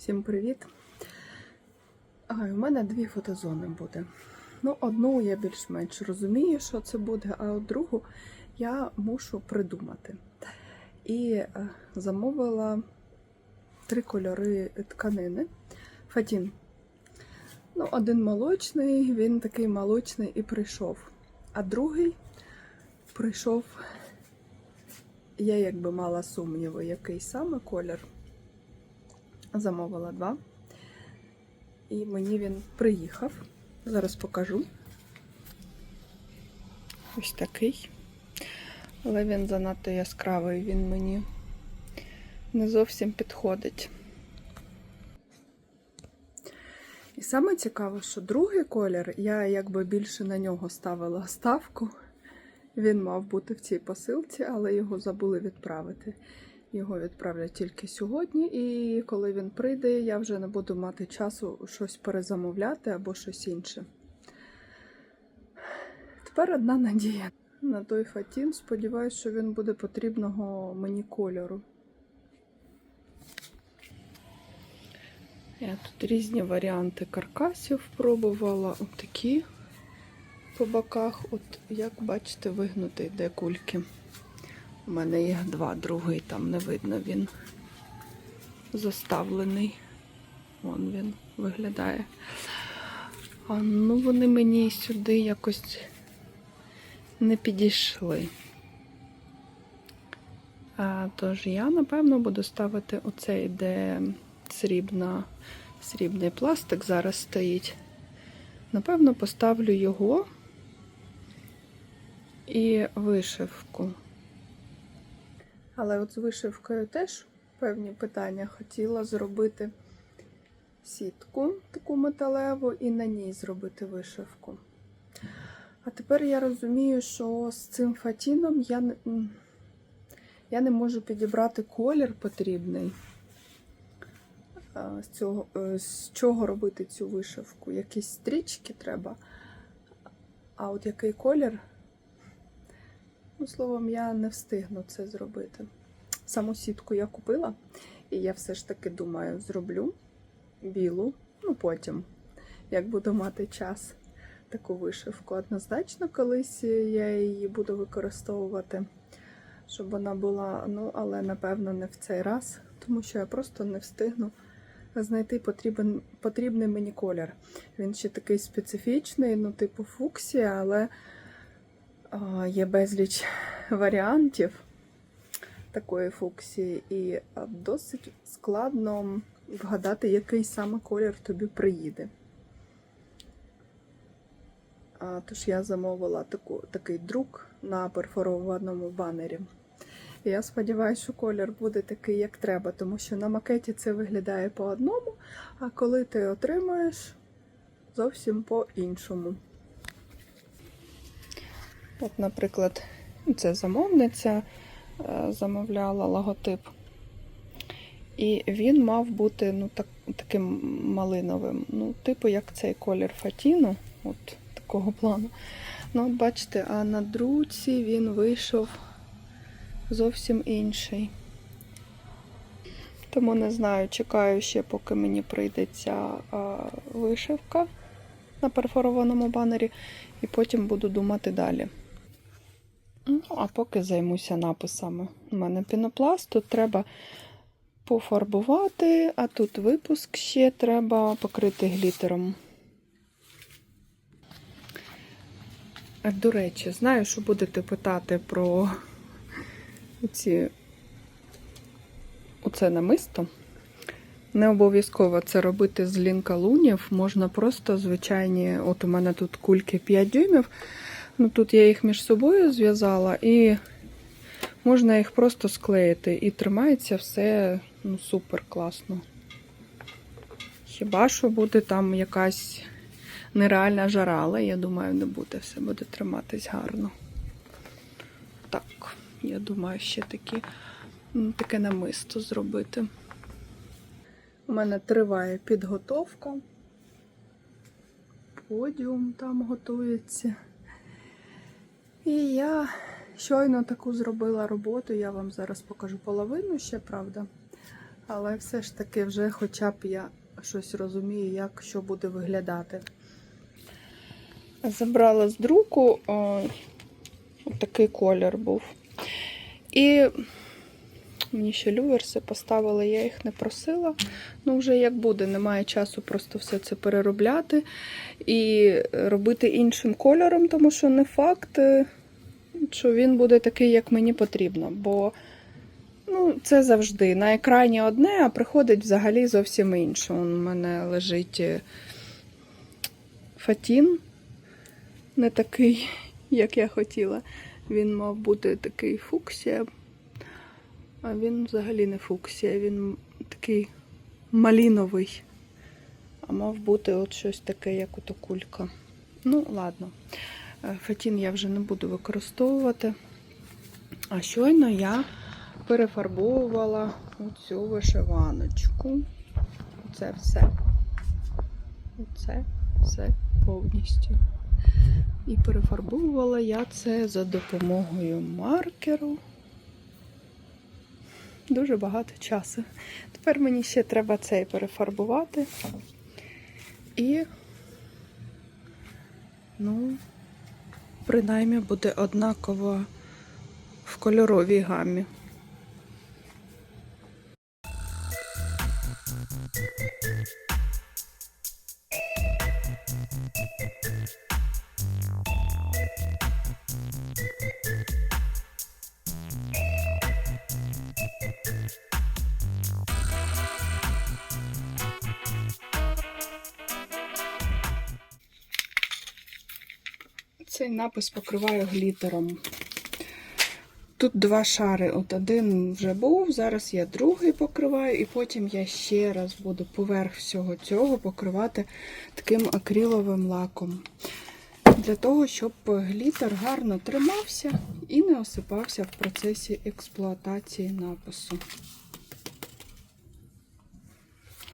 Всім привіт! У мене дві фотозони буде. Ну, одну я більш-менш розумію, що це буде, а от другу я мушу придумати. І е, замовила три кольори тканини. Фатін. Ну, один молочний, він такий молочний і прийшов. А другий прийшов, я якби мала сумніви, який саме колір. Замовила два. І мені він приїхав. Зараз покажу. Ось такий. Але він занадто яскравий, він мені не зовсім підходить. І саме цікаве, що другий колір, я якби більше на нього ставила ставку. Він мав бути в цій посилці, але його забули відправити. Його відправлять тільки сьогодні, і коли він прийде, я вже не буду мати часу щось перезамовляти або щось інше. Тепер одна надія на той фатін. Сподіваюсь, що він буде потрібного мені кольору. Я тут різні варіанти каркасів пробувала. От такі по боках, от як бачите, вигнутий де кульки. У мене їх два, другий там не видно, він заставлений. Вон він виглядає. А ну вони мені сюди якось не підійшли. А, тож я, напевно, буду ставити оцей, де срібна, срібний пластик зараз стоїть. Напевно, поставлю його і вишивку. Але от з вишивкою теж певні питання. Хотіла зробити сітку таку металеву і на ній зробити вишивку. А тепер я розумію, що з цим фатіном я не, я не можу підібрати колір потрібний. З, цього, е, з чого робити цю вишивку? Якісь стрічки треба. А от який колір? Ну, словом, я не встигну це зробити. Саму сітку я купила, і я все ж таки думаю, зроблю білу, ну потім, як буду мати час, таку вишивку. Однозначно, колись я її буду використовувати, щоб вона була, ну, але напевно не в цей раз, тому що я просто не встигну знайти потрібен, потрібний мені колір. Він ще такий специфічний, ну, типу фуксія, але Є безліч варіантів такої фуксії, і досить складно вгадати, який саме колір тобі приїде. Тож я замовила таку, такий друк на перфорованому банері. І я сподіваюся, що колір буде такий, як треба, тому що на макеті це виглядає по одному, а коли ти отримаєш, зовсім по-іншому. От, наприклад, це замовниця е, замовляла логотип. І він мав бути ну, так, таким малиновим. Ну, типу, як цей колір фатіну, от такого плану. Ну, от бачите, а на друці він вийшов зовсім інший. Тому не знаю, чекаю ще, поки мені прийде ця а, вишивка на перфорованому банері, і потім буду думати далі. А поки займуся написами. У мене пінопласт, тут треба пофарбувати, а тут випуск ще треба покрити глітером. До речі, знаю, що будете питати про ці... оце намисто. Не обов'язково це робити з лінкалунів. Можна просто звичайні, от у мене тут кульки 5 дюймів. Ну, Тут я їх між собою зв'язала, і можна їх просто склеїти. І тримається все ну, супер класно. Хіба що буде там якась нереальна жара, але я думаю, не буде, все буде триматись гарно. Так, я думаю, ще такі, ну, таке намисто зробити. У мене триває підготовка. Подіум там готується. І я щойно таку зробила роботу, я вам зараз покажу половину ще, правда. Але все ж таки вже хоча б я щось розумію, як що буде виглядати. Забрала з друку о, такий колір був. І мені ще люверси поставили, я їх не просила. Ну, вже як буде, немає часу просто все це переробляти і робити іншим кольором, тому що не факт, е, що він буде такий, як мені потрібно. Бо ну, це завжди на екрані одне, а приходить взагалі зовсім інше. У мене лежить е, фатін, не такий, як я хотіла. Він мав бути такий фуксія, а він взагалі не фуксія, він такий маліновий. А мав бути от щось таке, як ото кулька. Ну, ладно. Фатін я вже не буду використовувати. А щойно я перефарбовувала цю вишиваночку. Це все. Це все повністю. І перефарбовувала я це за допомогою маркеру. Дуже багато часу. Тепер мені ще треба цей перефарбувати. І, ну, принаймні буде однаково в кольоровій гамі. Цей напис покриваю глітером. Тут два шари. От один вже був, зараз я другий покриваю, і потім я ще раз буду поверх всього цього покривати таким акриловим лаком. Для того, щоб глітер гарно тримався і не осипався в процесі експлуатації напису.